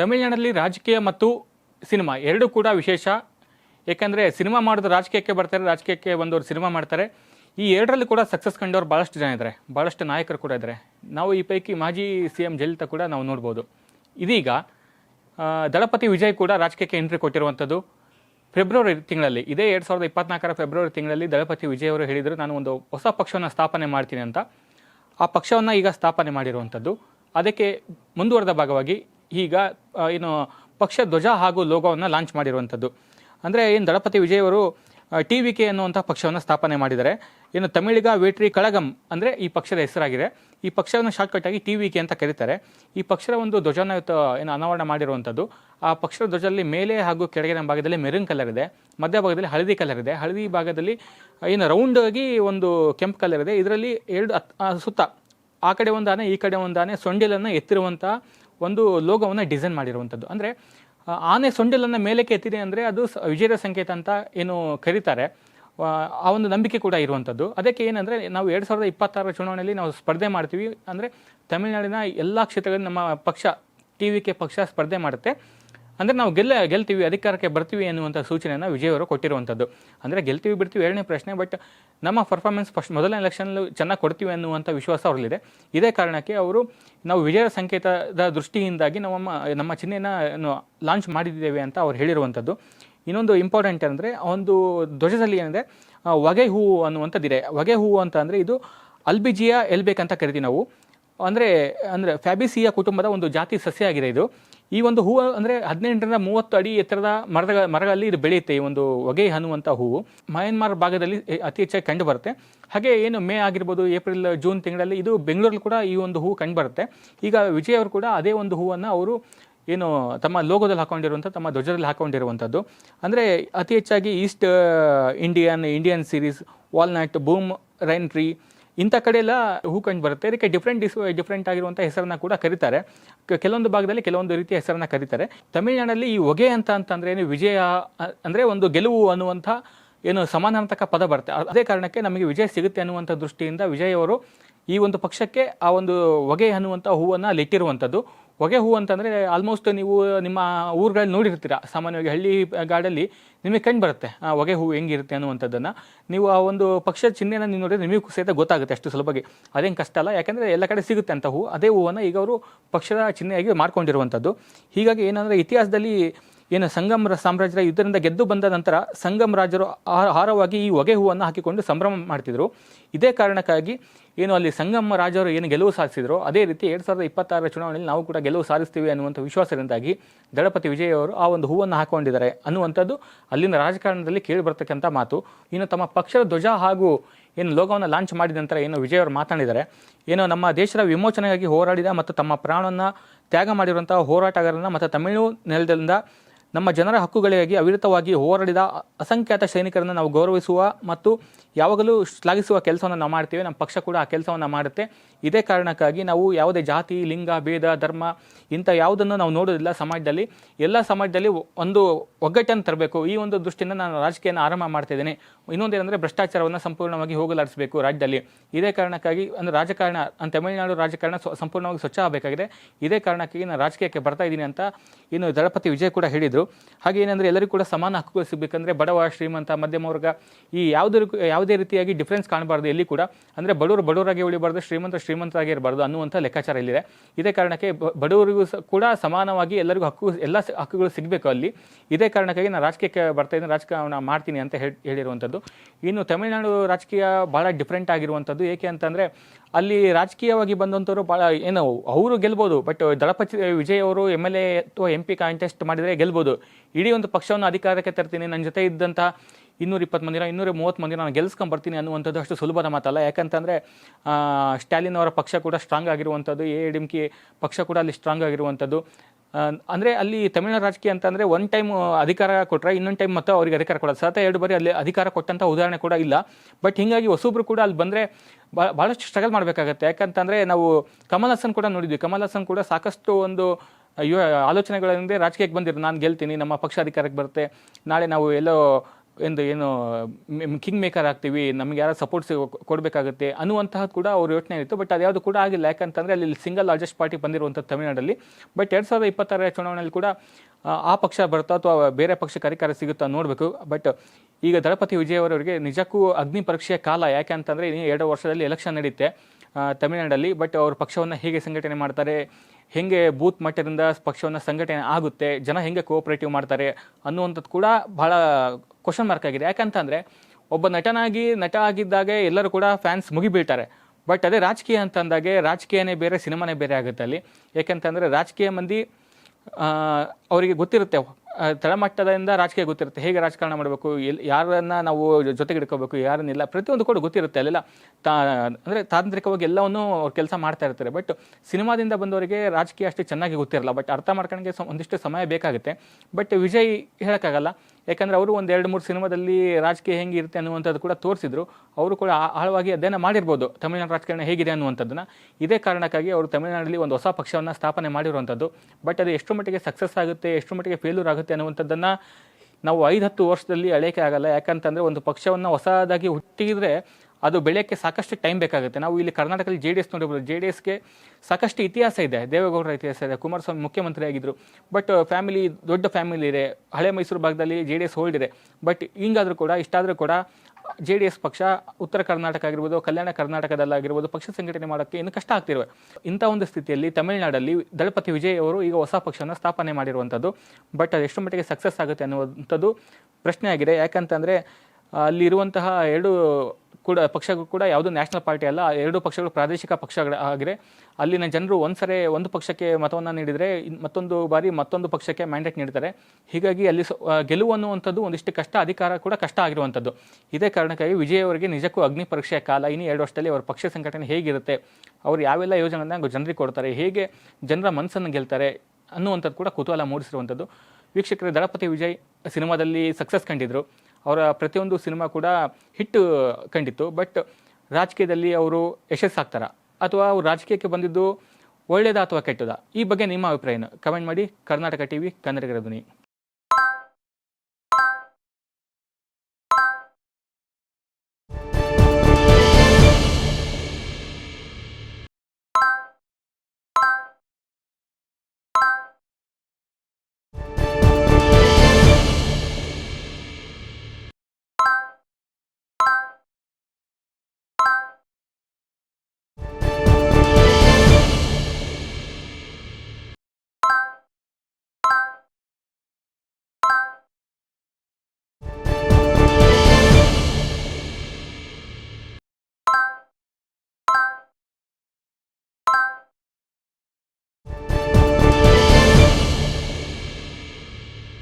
ತಮಿಳುನಾಡಲ್ಲಿ ರಾಜಕೀಯ ಮತ್ತು ಸಿನಿಮಾ ಎರಡೂ ಕೂಡ ವಿಶೇಷ. ಏಕೆಂದರೆ ಸಿನಿಮಾ ಮಾಡೋದು ರಾಜಕೀಯಕ್ಕೆ ಬರ್ತಾರೆ, ರಾಜಕೀಯಕ್ಕೆ ಬಂದವರು ಸಿನಿಮಾ ಮಾಡ್ತಾರೆ. ಈ ಎರಡರಲ್ಲಿ ಕೂಡ ಸಕ್ಸಸ್ ಕಂಡವ್ರು ಭಾಳಷ್ಟು ಜನ ಇದ್ದಾರೆ ಭಾಳಷ್ಟು ನಾಯಕರು ಕೂಡ ಇದ್ದಾರೆ. ನಾವು ಈ ಪೈಕಿ ಮಾಜಿ ಸಿ ಎಂ ಕೂಡ ನಾವು ನೋಡ್ಬೋದು. ಇದೀಗ ದಳಪತಿ ವಿಜಯ್ ಕೂಡ ರಾಜಕೀಯಕ್ಕೆ ಎಂಟ್ರಿ ಕೊಟ್ಟಿರುವಂಥದ್ದು. ಫೆಬ್ರವರಿ ತಿಂಗಳಲ್ಲಿ, ಇದೇ ಎರಡು ಸಾವಿರದ ಇಪ್ಪತ್ನಾಲ್ಕರ ಫೆಬ್ರವರಿ ತಿಂಗಳಲ್ಲಿ ದಳಪತಿ ವಿಜಯ್ ಅವರು ಹೇಳಿದರು, ನಾನು ಒಂದು ಹೊಸ ಪಕ್ಷವನ್ನು ಸ್ಥಾಪನೆ ಮಾಡ್ತೀನಿ ಅಂತ. ಆ ಪಕ್ಷವನ್ನು ಈಗ ಸ್ಥಾಪನೆ ಮಾಡಿರುವಂಥದ್ದು. ಅದಕ್ಕೆ ಮುಂದುವರೆದ ಭಾಗವಾಗಿ ಈಗ ಏನು, ಪಕ್ಷ ಧ್ವಜ ಹಾಗೂ ಲೋಗೋವನ್ನು ಲಾಂಚ್ ಮಾಡಿರುವಂಥದ್ದು. ಅಂದರೆ ಏನು ದಳಪತಿ ವಿಜಯವರು ಟಿ ವಿ ಕೆ ಅನ್ನುವಂಥ ಪಕ್ಷವನ್ನು ಸ್ಥಾಪನೆ ಮಾಡಿದ್ದಾರೆ. ಏನು ತಮಿಳಿಗ ವೇಟ್ರಿ ಕಳಗಂ ಅಂದರೆ ಈ ಪಕ್ಷದ ಹೆಸರಾಗಿದೆ. ಈ ಪಕ್ಷವನ್ನು ಶಾರ್ಟ್ಕಟ್ ಆಗಿ ಟಿ ವಿ ಕೆ ಅಂತ ಕರೀತಾರೆ. ಈ ಪಕ್ಷದ ಒಂದು ಧ್ವಜನ ಏನು, ಅನಾವರಣ ಮಾಡಿರುವಂಥದ್ದು. ಆ ಪಕ್ಷದ ಧ್ವಜದಲ್ಲಿ ಮೇಲೆ ಹಾಗೂ ಕೆಳಗಿನ ಭಾಗದಲ್ಲಿ ಮೆರೂನ್ ಕಲರ್ ಇದೆ. ಮಧ್ಯಭಾಗದಲ್ಲಿ ಹಳದಿ ಕಲರ್ ಇದೆ. ಹಳದಿ ಭಾಗದಲ್ಲಿ ಏನು ರೌಂಡಾಗಿ ಒಂದು ಕೆಂಪು ಕಲರ್ ಇದೆ. ಇದರಲ್ಲಿ ಎರಡು ಸುತ್ತ, ಆ ಕಡೆ ಒಂದಾನೆ, ಈ ಕಡೆ ಒಂದಾನೆ, ಸೊಂಡಿಲನ್ನು ಎತ್ತಿರುವಂಥ ಒಂದು ಲೋಗೋವನ್ನು ಡಿಸೈನ್ ಮಾಡಿರುವಂಥದ್ದು ಅಂದರೆ ಆನೆ ಸೊಂಡಿಲನ್ನು ಮೇಲಕ್ಕೆ ಎತ್ತಿದೆ ಅಂದರೆ ಅದು ವಿಜಯದ ಸಂಕೇತ ಅಂತ ಏನು ಕರೀತಾರೆ. ಆ, ಒಂದು ನಂಬಿಕೆ ಕೂಡ ಇರುವಂಥದ್ದು ಅದಕ್ಕೆ ಏನಂದರೆ ನಾವು ಎರಡು ಸಾವಿರದ ಇಪ್ಪತ್ತಾರರ ಚುನಾವಣೆಯಲ್ಲಿ ನಾವು ಸ್ಪರ್ಧೆ ಮಾಡ್ತೀವಿ. ಅಂದರೆ ತಮಿಳುನಾಡಿನ ಎಲ್ಲ ಕ್ಷೇತ್ರಗಳಲ್ಲಿ ನಮ್ಮ ಪಕ್ಷ ಟಿ ವಿ ಪಕ್ಷ ಸ್ಪರ್ಧೆ ಮಾಡುತ್ತೆ. ಅಂದರೆ ನಾವು ಗೆಲ್ಲ, ಗೆಲ್ತೀವಿ, ಅಧಿಕಾರಕ್ಕೆ ಬರ್ತೀವಿ ಎನ್ನುವಂಥ ಸೂಚನೆಯನ್ನು ವಿಜಯ್ ಅವರು ಕೊಟ್ಟಿರುವಂಥದ್ದು. ಅಂದರೆ ಗೆಲ್ತೀವಿ, ಬಿಡ್ತೀವಿ ಎರಡನೇ ಪ್ರಶ್ನೆ ಬಟ್ ನಮ್ಮ ಪರ್ಫಾರ್ಮೆನ್ಸ್ ಫಸ್ಟ್ ಮೊದಲನೇ ಎಲೆಕ್ಷನಲ್ಲಿ ಚೆನ್ನಾಗಿ ಕೊಡ್ತೀವಿ ಅನ್ನುವಂಥ ವಿಶ್ವಾಸ ಅವರಲ್ಲಿದೆ. ಇದೇ ಕಾರಣಕ್ಕೆ ಅವರು ನಾವು ವಿಜಯ ಸಂಕೇತದ ದೃಷ್ಟಿಯಿಂದಾಗಿ ನಮ್ಮ ನಮ್ಮ ಚಿಹ್ನೆಯನ್ನು ಲಾಂಚ್ ಮಾಡಿದ್ದೇವೆ ಅಂತ ಅವ್ರು ಹೇಳಿರುವಂಥದ್ದು. ಇನ್ನೊಂದು ಇಂಪಾರ್ಟೆಂಟ್ ಅಂದರೆ ಒಂದು ಧ್ವಜದಲ್ಲಿ ಏನಿದೆ ಹೊಗೆ ಹೂವು ಅನ್ನುವಂಥದ್ದಿದೆ. ಹೊಗೆ ಹೂವು ಅಂತ ಅಂದರೆ ಇದು ಅಲ್ಬಿಜಿಯಾ ಎಲ್ಬೇಕಂತ ಕರಿತೀವಿ ನಾವು. ಅಂದರೆ ಅಂದರೆ ಫ್ಯಾಬಿಸಿಯಾ ಕುಟುಂಬದ ಒಂದು ಜಾತಿ ಸಸ್ಯ ಆಗಿದೆ ಇದು. ಈ ಒಂದು ಹೂವು ಅಂದರೆ ಹದಿನೆಂಟರಿಂದ ಮೂವತ್ತು ಅಡಿ ಎತ್ತರದ ಮರದ ಮರಗಳಲ್ಲಿ ಇದು ಬೆಳೆಯುತ್ತೆ, ಈ ಒಂದು ಹೊಗೆ ಅನ್ನುವಂಥ ಹೂವು. ಮಯನ್ಮಾರ್ ಭಾಗದಲ್ಲಿ ಅತಿ ಹೆಚ್ಚಾಗಿ ಕಂಡು ಬರುತ್ತೆ. ಹಾಗೆ ಏನು ಮೇ ಆಗಿರ್ಬೋದು, ಏಪ್ರಿಲ್, ಜೂನ್ ತಿಂಗಳಲ್ಲಿ ಇದು ಬೆಂಗಳೂರಲ್ಲಿ ಕೂಡ ಈ ಒಂದು ಹೂವು ಕಂಡು ಬರುತ್ತೆ. ಈಗ ವಿಜಯ್ ಅವರು ಕೂಡ ಅದೇ ಒಂದು ಹೂವನ್ನು ಅವರು ಏನು ತಮ್ಮ ಲೋಗೋದಲ್ಲಿ ಹಾಕೊಂಡಿರುವಂಥ ತಮ್ಮ ಧ್ವಜದಲ್ಲಿ ಹಾಕೊಂಡಿರುವಂಥದ್ದು ಅಂದರೆ ಅತಿ ಹೆಚ್ಚಾಗಿ East Indian Indian series, walnut, boom rain tree ಇಂಥ ಕಡೆ ಎಲ್ಲ ಹೂ ಕಂಡು ಬರುತ್ತೆ. ಇದಕ್ಕೆ ಡಿಫ್ರೆಂಟ್ ಡಿಸ್ ಡಿಫ್ರೆಂಟ್ ಆಗಿರುವಂಥ ಹೆಸರನ್ನ ಕೂಡ ಕರೀತಾರೆ. ಕೆಲವೊಂದು ಭಾಗದಲ್ಲಿ ಕೆಲವೊಂದು ರೀತಿಯ ಹೆಸರನ್ನ ಕರೀತಾರೆ. ತಮಿಳುನಾಡಲ್ಲಿ ಈ ಹೊಗೆ ಅಂತ ಅಂತಂದ್ರೆ ಏನು ವಿಜಯ, ಅಂದರೆ ಒಂದು ಗೆಲುವು ಅನ್ನುವಂಥ ಏನು ಸಮಾನಾರ್ಥಕ ಪದ ಬರುತ್ತೆ. ಅದೇ ಕಾರಣಕ್ಕೆ ನಮಗೆ ವಿಜಯ ಸಿಗುತ್ತೆ ಅನ್ನುವಂಥ ದೃಷ್ಟಿಯಿಂದ ವಿಜಯ್ ಅವರು ಈ ಒಂದು ಪಕ್ಷಕ್ಕೆ ಆ ಒಂದು ಹೊಗೆ ಅನ್ನುವಂಥ ಹೂವನ್ನು ಅಲ್ಲಿ ಇಟ್ಟಿರುವಂಥದ್ದು ಹೊಗೆ ಹೂ ಅಂತಂದರೆ ಆಲ್ಮೋಸ್ಟ್ ನೀವು ನಿಮ್ಮ ಊರುಗಳಲ್ಲಿ ನೋಡಿರ್ತೀರ. ಸಾಮಾನ್ಯವಾಗಿ ಹಳ್ಳಿ ಗಾಡಲ್ಲಿ ನಿಮಗೆ ಕಂಡು ಬರುತ್ತೆ, ಆ, ಹೊಗೆ ಹೂವು ಹೆಂಗಿರುತ್ತೆ ಅನ್ನುವಂಥದ್ದನ್ನು. ನೀವು ಆ ಒಂದು ಪಕ್ಷದ ಚಿಹ್ನೆನ ನೀವು ನೋಡಿದ್ರೆ ನಿಮಗೂ ಸಹಿತ ಗೊತ್ತಾಗುತ್ತೆ ಅಷ್ಟು ಸುಲಭವಾಗಿ. ಅದೇನು ಕಷ್ಟ ಅಲ್ಲ, ಯಾಕೆಂದರೆ ಎಲ್ಲ ಕಡೆ ಸಿಗುತ್ತೆ ಅಂತ ಹೂವು ಅದೇ ಹೂವನ್ನು ಈಗ ಅವರು ಪಕ್ಷದ ಚಿಹ್ನೆಯಾಗಿ ಮಾಡ್ಕೊಂಡಿರುವಂಥದ್ದು ಹೀಗಾಗಿ ಏನಂದರೆ ಇತಿಹಾಸದಲ್ಲಿ ಏನು ಸಂಗಮರ ಸಾಮ್ರಾಜ್ಯದ ಯುದ್ಧದಿಂದ ಗೆದ್ದು ಬಂದ ನಂತರ ಸಂಗಮ ರಾಜರು ಹಾರವಾಗಿ ಈ ಹೊಗೆ ಹೂವನ್ನು ಹಾಕಿಕೊಂಡು ಸಂಭ್ರಮ ಮಾಡ್ತಿದ್ರು. ಇದೇ ಕಾರಣಕ್ಕಾಗಿ ಏನು ಅಲ್ಲಿ ಸಂಗಮ ರಾಜರು ಏನು ಗೆಲುವು ಸಾಧಿಸಿದ್ರು. ಅದೇ ರೀತಿ ಎರಡು ಸಾವಿರದ ಇಪ್ಪತ್ತಾರರ ಚುನಾವಣೆಯಲ್ಲಿ ನಾವು ಕೂಡ ಗೆಲುವು ಸಾಧಿಸ್ತೀವಿ ಅನ್ನುವಂಥ ವಿಶ್ವಾಸದಿಂದಾಗಿ ದಳಪತಿ ವಿಜಯ್ ಅವರು ಆ ಒಂದು ಹೂವನ್ನು ಹಾಕೊಂಡಿದ್ದಾರೆ ಅನ್ನುವಂಥದ್ದು ಅಲ್ಲಿನ ರಾಜಕಾರಣದಲ್ಲಿ ಕೇಳಿ ಬರ್ತಕ್ಕಂಥ ಮಾತು. ಇನ್ನು ತಮ್ಮ ಪಕ್ಷದ ಧ್ವಜ ಹಾಗೂ ಏನು ಲೋಗವನ್ನು ಲಾಂಚ್ ಮಾಡಿದ ನಂತರ ಏನು ವಿಜಯ್ ಅವರು ಮಾತನಾಡಿದ್ದಾರೆ. ಏನು ನಮ್ಮ ದೇಶದ ವಿಮೋಚನೆಗಾಗಿ ಹೋರಾಡಿದ ಮತ್ತು ತಮ್ಮ ಪ್ರಾಣವನ್ನು ತ್ಯಾಗ ಮಾಡಿರುವಂತಹ ಹೋರಾಟಗಾರರನ್ನ ಮತ್ತು ತಮಿಳು ನೆಲದಿಂದ ನಮ್ಮ ಜನರ ಹಕ್ಕುಗಳಿಗಾಗಿ ಅವಿರತವಾಗಿ ಹೋರಾಡಿದ ಅಸಂಖ್ಯಾತ ಸೈನಿಕರನ್ನು ನಾವು ಗೌರವಿಸುವ ಮತ್ತು ಯಾವಾಗಲೂ ಶ್ಲಾಘಿಸುವ ಕೆಲಸವನ್ನು ನಾವು ಮಾಡ್ತೇವೆ. ನಮ್ಮ ಪಕ್ಷ ಕೂಡ ಆ ಕೆಲಸವನ್ನು ಮಾಡುತ್ತೆ. ಇದೇ ಕಾರಣಕ್ಕಾಗಿ ನಾವು ಯಾವುದೇ ಜಾತಿ, ಲಿಂಗ, ಭೇದ, ಧರ್ಮ ಇಂಥ ಯಾವುದನ್ನು ನಾವು ನೋಡೋದಿಲ್ಲ ಸಮಾಜದಲ್ಲಿ. ಎಲ್ಲ ಸಮಾಜದಲ್ಲಿ ಒಂದು ಒಗ್ಗಟ್ಟನ್ನು ತರಬೇಕು. ಈ ಒಂದು ದೃಷ್ಟಿಯಿಂದ ನಾನು ರಾಜಕೀಯನ ಆರಂಭ ಮಾಡ್ತಾ ಇದ್ದೇನೆ. ಇನ್ನೊಂದೇನೆಂದರೆ ಭ್ರಷ್ಟಾಚಾರವನ್ನು ಸಂಪೂರ್ಣವಾಗಿ ಹೋಗಲಾಡಿಸಬೇಕು ರಾಜ್ಯದಲ್ಲಿ. ಇದೇ ಕಾರಣಕ್ಕಾಗಿ ಅಂದರೆ ರಾಜಕಾರಣ ತಮಿಳುನಾಡು ರಾಜಕಾರಣ ಸಂಪೂರ್ಣವಾಗಿ ಸ್ವಚ್ಛ ಆಗಬೇಕಾಗಿದೆ. ಇದೇ ಕಾರಣಕ್ಕಾಗಿ ನಾನು ರಾಜಕೀಯಕ್ಕೆ ಬರ್ತಾ ಇದ್ದೀನಿ ಅಂತ ಇನ್ನು ದಳಪತಿ ವಿಜಯ್ ಕೂಡ ಹೇಳಿದರು. ಹಾಗೆ ಏನಂದರೆ ಎಲ್ಲರಿಗೂ ಕೂಡ ಸಮಾನ ಹಕ್ಕುಗಳು ಸಿಗಬೇಕಂದ್ರೆ ಬಡವ, ಶ್ರೀಮಂತ, ಮಧ್ಯಮ ವರ್ಗ ಈ ಯಾವುದೇ ಯಾವುದೇ ರೀತಿಯಾಗಿ ಡಿಫ್ರೆನ್ಸ್ ಕಾಣಬಾರ್ದು ಎಲ್ಲಿ ಕೂಡ. ಅಂದರೆ ಬಡವರು ಬಡವರಾಗಿ ಉಳಿಬಾರ್ದು, ಶ್ರೀಮಂತ ಶ್ರೀಮಂತರಾಗಿ ಇರಬಾರ್ದು ಅನ್ನುವಂಥ ಲೆಕ್ಕಾಚಾರ ಇಲ್ಲಿದೆ. ಇದೇ ಕಾರಣಕ್ಕೆ ಬಡವರಿಗೂ ಕೂಡ ಸಮಾನವಾಗಿ ಎಲ್ಲರಿಗೂ ಹಕ್ಕು, ಎಲ್ಲ ಹಕ್ಕುಗಳು ಸಿಗಬೇಕು ಅಲ್ಲಿ. ಇದೇ ಕಾರಣಕ್ಕಾಗಿ ನಾನು ರಾಜಕೀಯಕ್ಕೆ ಬರ್ತಾ ಇದ್ದೀನಿ, ರಾಜಕಾರಣ ಮಾಡ್ತೀನಿ ಅಂತ ಹೇಳಿ, ಹೇಳಿರುವಂಥದ್ದು. ಇನ್ನು ತಮಿಳುನಾಡು ರಾಜಕೀಯ ಭಾಳ ಡಿಫ್ರೆಂಟ್ ಆಗಿರುವಂಥದ್ದು. ಏಕೆ ಅಂತಂದರೆ ಅಲ್ಲಿ ರಾಜಕೀಯವಾಗಿ ಬಂದಂಥವ್ರು ಭಾಳ ಏನು, ಅವರು ಗೆಲ್ಬೋದು ಬಟ್ ದಳಪತಿ ವಿಜಯ್ ಅವರು ಎಂ ಎಲ್ ಎ ಅಥವಾ ಎಂ ಪಿ ಕಾಂಟೆಸ್ಟ್ ಮಾಡಿದರೆ ಗೆಲ್ಬೋದು. ಇಡೀ ಒಂದು ಪಕ್ಷವನ್ನು ಅಧಿಕಾರಕ್ಕೆ ತರ್ತೀನಿ ನನ್ನ ಜೊತೆ ಇದ್ದಂಥ ಇನ್ನೂರ ಇಪ್ಪತ್ತು ಮಂದಿನ ಇನ್ನೂರ ಮೂವತ್ತು ಮಂದಿನ ನಾನು ಗೆಲ್ಸ್ಕೊಂಡು ಬರ್ತೀನಿ ಅನ್ನುವಂಥದ್ದು ಅಷ್ಟು ಸುಲಭದ ಮಾತಲ್ಲ. ಯಾಕಂತಂದರೆ ಸ್ಟಾಲಿನ್ ಅವರ ಪಕ್ಷ ಕೂಡ ಸ್ಟ್ರಾಂಗ್ ಆಗಿರುವಂಥದ್ದು, ಎ ಡಿ ಪಕ್ಷ ಕೂಡ ಅಲ್ಲಿ ಸ್ಟ್ರಾಂಗ್ ಆಗಿರುವಂಥದ್ದು. ಅಂದರೆ ಅಲ್ಲಿ ತಮಿಳುನಾಡು ರಾಜಕೀಯ ಅಂತ ಅಂದರೆ ಒನ್ ಟೈಮ್ ಅಧಿಕಾರ ಕೊಟ್ಟರೆ ಇನ್ನೊಂದು ಟೈಮ್ ಮತ್ತೆ ಅವರಿಗೆ ಅಧಿಕಾರ ಕೊಡೋದು ಸತ ಎರಡು ಬಾರಿ ಅಲ್ಲಿ ಅಧಿಕಾರ ಕೊಟ್ಟಂಥ ಉದಾಹರಣೆ ಕೂಡ ಇಲ್ಲ. ಬಟ್ ಹೀಗಾಗಿ ಹೊಸೊಬ್ರು ಕೂಡ ಅಲ್ಲಿ ಬಂದರೆ ಭಾಳಷ್ಟು ಸ್ಟ್ರಗಲ್ ಮಾಡಬೇಕಾಗತ್ತೆ. ಯಾಕಂತಂದರೆ ನಾವು ಕಮಲ್ ಹಾಸನ್ ಕೂಡ ನೋಡಿದ್ವಿ. ಕಮಲ್ ಹಾಸನ್ ಕೂಡ ಸಾಕಷ್ಟು ಒಂದು ಯುವ ಆಲೋಚನೆಗಳಿಂದ ರಾಜಕೀಯಕ್ಕೆ ಬಂದಿರೋ ನಾನು ಗೆಲ್ತೀನಿ, ನಮ್ಮ ಪಕ್ಷ ಅಧಿಕಾರಕ್ಕೆ ಬರುತ್ತೆ. ನಾಳೆ ನಾವು ಎಲ್ಲೋ ಒಂದು ಏನು ಕಿಂಗ್ ಮೇಕರ್ ಆಗ್ತೀವಿ ನಮ್ಗೆ ಯಾರು ಸಪೋರ್ಟ್ಸ್ ಕೊಡಬೇಕಾಗುತ್ತೆ ಅನ್ನುವಂತಹದ್ದು ಕೂಡ ಅವ್ರ ಯೋಚನೆ ಇತ್ತು. ಬಟ್ ಅದ್ಯಾವುದು ಕೂಡ ಆಗಿಲ್ಲ. ಯಾಕಂತಂದರೆ ಅಲ್ಲಿ ಸಿಂಗಲ್ ಲಾರ್ಜೆಸ್ಟ್ ಪಾರ್ಟಿ ಬಂದಿರುವಂಥ ತಮಿಳುನಾಡಲ್ಲಿ. ಬಟ್ ಎರಡು ಸಾವಿರದ ಇಪ್ಪತ್ತಾರರ ಚುನಾವಣೆಯಲ್ಲಿ ಕೂಡ ಆ, ಪಕ್ಷ ಬರುತ್ತಾ ಅಥವಾ ಬೇರೆ ಪಕ್ಷಕ್ಕೆ ಅಧಿಕಾರ ಸಿಗುತ್ತಾ ನೋಡಬೇಕು. ಬಟ್ ಈಗ ದಳಪತಿ ವಿಜಯ್ ಅವರವರಿಗೆ ನಿಜಕ್ಕೂ ಅಗ್ನಿ ಪರೀಕ್ಷೆಯ ಕಾಲ. ಯಾಕೆ ಅಂತಂದರೆ ಎರಡು ವರ್ಷದಲ್ಲಿ ಎಲೆಕ್ಷನ್ ನಡೆಯುತ್ತೆ ತಮಿಳುನಾಡಲ್ಲಿ. ಬಟ್ ಅವ್ರ ಪಕ್ಷವನ್ನು ಹೇಗೆ ಸಂಘಟನೆ ಮಾಡ್ತಾರೆ ಹೆಂಗೆ ಬೂತ್ ಮಟ್ಟದಿಂದ ಪಕ್ಷವನ್ನು ಸಂಘಟನೆ ಆಗುತ್ತೆ, ಜನ ಹೆಂಗೆ ಕೋಆಪರೇಟಿವ್ ಮಾಡ್ತಾರೆ ಅನ್ನುವಂಥದ್ದು ಕೂಡ ಬಹಳ ಕ್ವಶನ್ ಮಾರ್ಕ್ ಆಗಿದೆ. ಯಾಕಂತಂದರೆ ಒಬ್ಬ ನಟನಾಗಿ, ನಟ ಆಗಿದ್ದಾಗೆ ಎಲ್ಲರೂ ಕೂಡ ಫ್ಯಾನ್ಸ್ ಮುಗಿಬೀಳ್ತಾರೆ. ಬಟ್ ಅದೇ ರಾಜಕೀಯ ಅಂತ ಅಂದಾಗೆ ರಾಜಕೀಯನೇ ಬೇರೆ, ಸಿನಿಮಾನೇ ಬೇರೆ ಆಗುತ್ತೆ ಅಲ್ಲಿ. ಯಾಕೆಂತಂದರೆ ರಾಜಕೀಯ ಮಂದಿ ಅವರಿಗೆ ಗೊತ್ತಿರುತ್ತೆ ತಳಮಟ್ಟದಿಂದ ರಾಜಕೀಯ ಗೊತ್ತಿರುತ್ತೆ. ಹೇಗೆ ರಾಜಕಾರಣ ಮಾಡಬೇಕು? ಎಲ್ಲಿ ಯಾರನ್ನ ನಾವು ಜೊತೆಗೆ ಇಟ್ಕೋಬೇಕು ಯಾರನ್ನಿಲ್ಲ? ಪ್ರತಿಯೊಂದು ಕೂಡ ಗೊತ್ತಿರುತ್ತೆ. ಅಲ್ಲೆಲ್ಲ ತಾ, ಅಂದರೆ ತಾಂತ್ರಿಕವಾಗಿ ಎಲ್ಲವನ್ನೂ ಅವ್ರು ಕೆಲಸ ಮಾಡ್ತಾ ಇರ್ತಾರೆ. ಬಟ್ ಸಿನಿಮಾದಿಂದ ಬಂದವರಿಗೆ ರಾಜಕೀಯ ಅಷ್ಟು ಚೆನ್ನಾಗಿ ಗೊತ್ತಿರಲ್ಲ. ಬಟ್ ಅರ್ಥ ಮಾಡ್ಕೊಳ್ಳೋಕ್ಕೆ ಒಂದಿಷ್ಟು ಸಮಯ ಬೇಕಾಗುತ್ತೆ. ಬಟ್ ವಿಜಯ್ ಹೇಳೋಕ್ಕಾಗಲ್ಲ. ಯಾಕಂದರೆ ಅವರು ಒಂದು ಎರಡು ಮೂರು ಸಿನಿಮಾದಲ್ಲಿ ರಾಜಕೀಯ ಹೆಂಗೆ ಇರುತ್ತೆ ಅನ್ನುವಂಥದ್ದು ಕೂಡ ತೋರಿಸಿದ್ರು. ಅವರು ಕೂಡ ಆಳವಾಗಿ ಅಧ್ಯಯನ ಮಾಡಿರ್ಬೋದು. ತಮಿಳುನಾಡು ರಾಜಕಾರಣ ಹೇಗಿದೆ ಅನ್ನುವಂಥದ್ದನ್ನು. ಇದೇ ಕಾರಣಕ್ಕಾಗಿ ಅವರು ತಮಿಳುನಾಡಲ್ಲಿ ಒಂದು ಹೊಸ ಪಕ್ಷವನ್ನು ಸ್ಥಾಪನೆ ಮಾಡಿರುವಂಥದ್ದು. ಬಟ್ ಅದು ಎಷ್ಟು ಮಟ್ಟಿಗೆ ಸಕ್ಸಸ್ ಆಗುತ್ತೆ, ಎಷ್ಟು ಮಟ್ಟಿಗೆ ಫೇಲ್ಯೂರ್ ಆಗುತ್ತೆ ಅನ್ನುವಂಥದ್ದನ್ನು ನಾವು ಐದು ಹತ್ತು ವರ್ಷದಲ್ಲಿ ಅಳೆಯಕ್ಕೆ ಆಗಲ್ಲ. ಯಾಕಂತಂದರೆ ಒಂದು ಪಕ್ಷವನ್ನು ಹೊಸದಾಗಿ ಹುಟ್ಟಿದ್ರೆ ಅದು ಬೆಳೆಯೋಕ್ಕೆ ಸಾಕಷ್ಟು ಟೈಮ್ ಬೇಕಾಗುತ್ತೆ. ನಾವು ಇಲ್ಲಿ ಕರ್ನಾಟಕದಲ್ಲಿ ಜೆ ಡಿ ಎಸ್ ನೋಡಿರ್ಬೋದು. ಜೆ ಡಿ ಎಸ್ಗೆ ಸಾಕಷ್ಟು ಇತಿಹಾಸ ಇದೆ. ದೇವೇಗೌಡರ ಇತಿಹಾಸ ಇದೆ. ಕುಮಾರಸ್ವಾಮಿ ಮುಖ್ಯಮಂತ್ರಿ ಆಗಿದ್ದರು ಬಟ್ ಫ್ಯಾಮಿಲಿ ದೊಡ್ಡ ಫ್ಯಾಮಿಲಿ ಇದೆ. ಹಳೆ ಮೈಸೂರು ಭಾಗದಲ್ಲಿ ಜೆ ಡಿ ಎಸ್ ಹೋಲ್ಡ್ ಇದೆ. ಬಟ್ ಹಿಂಗಾದರೂ ಕೂಡ, ಇಷ್ಟಾದರೂ ಕೂಡ ಜೆ ಡಿ ಎಸ್ ಪಕ್ಷ ಉತ್ತರ ಕರ್ನಾಟಕ ಆಗಿರ್ಬೋದು, ಕಲ್ಯಾಣ ಕರ್ನಾಟಕದಲ್ಲಾಗಿರ್ಬೋದು, ಪಕ್ಷ ಸಂಘಟನೆ ಮಾಡೋಕ್ಕೆ ಇನ್ನು ಕಷ್ಟ ಆಗ್ತಿರುವೆ. ಇಂಥ ಒಂದು ಸ್ಥಿತಿಯಲ್ಲಿ ತಮಿಳುನಾಡಲ್ಲಿ ದಳಪತಿ ವಿಜಯ್ ಅವರು ಈಗ ಹೊಸ ಪಕ್ಷವನ್ನು ಸ್ಥಾಪನೆ ಮಾಡಿರುವಂಥದ್ದು. ಬಟ್ ಅದು ಎಷ್ಟು ಮಟ್ಟಿಗೆ ಸಕ್ಸಸ್ ಆಗುತ್ತೆ ಅನ್ನುವಂಥದ್ದು ಪ್ರಶ್ನೆ ಆಗಿದೆ ಯಾಕಂತಂದರೆ, ಅಲ್ಲಿರುವಂತಹ ಎರಡು ಕೂಡ ಪಕ್ಷಗಳು ಕೂಡ ಯಾವುದು ನ್ಯಾಷನಲ್ ಪಾರ್ಟಿ ಅಲ್ಲ, ಎರಡು ಪಕ್ಷಗಳು ಪ್ರಾದೇಶಿಕ ಪಕ್ಷಗಳ ಆಗಿದೆ ಅಲ್ಲಿನ ಜನರು ಒಂದ್ಸರಿ ಒಂದು ಪಕ್ಷಕ್ಕೆ ಮತವನ್ನು ನೀಡಿದರೆ ಮತ್ತೊಂದು ಬಾರಿ ಮತ್ತೊಂದು ಪಕ್ಷಕ್ಕೆ ಮ್ಯಾಂಡೇಟ್ ನೀಡ್ತಾರೆ. ಹೀಗಾಗಿ ಅಲ್ಲಿ ಗೆಲುವು ಅನ್ನುವಂಥದ್ದು ಒಂದಿಷ್ಟು ಕಷ್ಟ, ಅಧಿಕಾರ ಕೂಡ ಕಷ್ಟ ಆಗಿರುವಂಥದ್ದು. ಇದೇ ಕಾರಣಕ್ಕಾಗಿ ವಿಜಯ್ ಅವರಿಗೆ ನಿಜಕ್ಕೂ ಅಗ್ನಿ ಪರೀಕ್ಷೆಯ ಕಾಲ, ಇನ್ನು ಎರಡು ವರ್ಷದಲ್ಲಿ ಅವರ ಪಕ್ಷ ಸಂಘಟನೆ ಹೇಗಿರುತ್ತೆ, ಅವರು ಯಾವೆಲ್ಲ ಯೋಜನೆಗಳನ್ನ ಜನರಿಗೆ ಕೊಡ್ತಾರೆ, ಹೇಗೆ ಜನರ ಮನಸ್ಸನ್ನು ಗೆಲ್ತಾರೆ ಅನ್ನುವಂಥದ್ದು ಕೂಡ ಕುತೂಹಲ ಮೂಡಿಸಿರುವಂಥದ್ದು. ವೀಕ್ಷಕರೇ, ದಳಪತಿ ವಿಜಯ್ ಸಿನಿಮಾದಲ್ಲಿ ಸಕ್ಸಸ್ ಕಂಡಿದ್ರು. ಅವರ ಪ್ರತಿಯೊಂದು ಸಿನಿಮಾ ಕೂಡ ಹಿಟ್ ಕಂಡಿತ್ತು. ಬಟ್ ರಾಜಕೀಯದಲ್ಲಿ ಅವರು ಯಶಸ್ಸಾಗ್ತಾರ ಅಥವಾ ಅವ್ರು ರಾಜಕೀಯಕ್ಕೆ ಬಂದಿದ್ದು ಒಳ್ಳೆಯದ ಅಥವಾ ಕೆಟ್ಟದಾ? ಈ ಬಗ್ಗೆ ನಿಮ್ಮ ಅಭಿಪ್ರಾಯನ ಕಮೆಂಟ್ ಮಾಡಿ. ಕರ್ನಾಟಕ ಟಿವಿ ಕನ್ನಡಿಗರ ಧ್ವನಿ.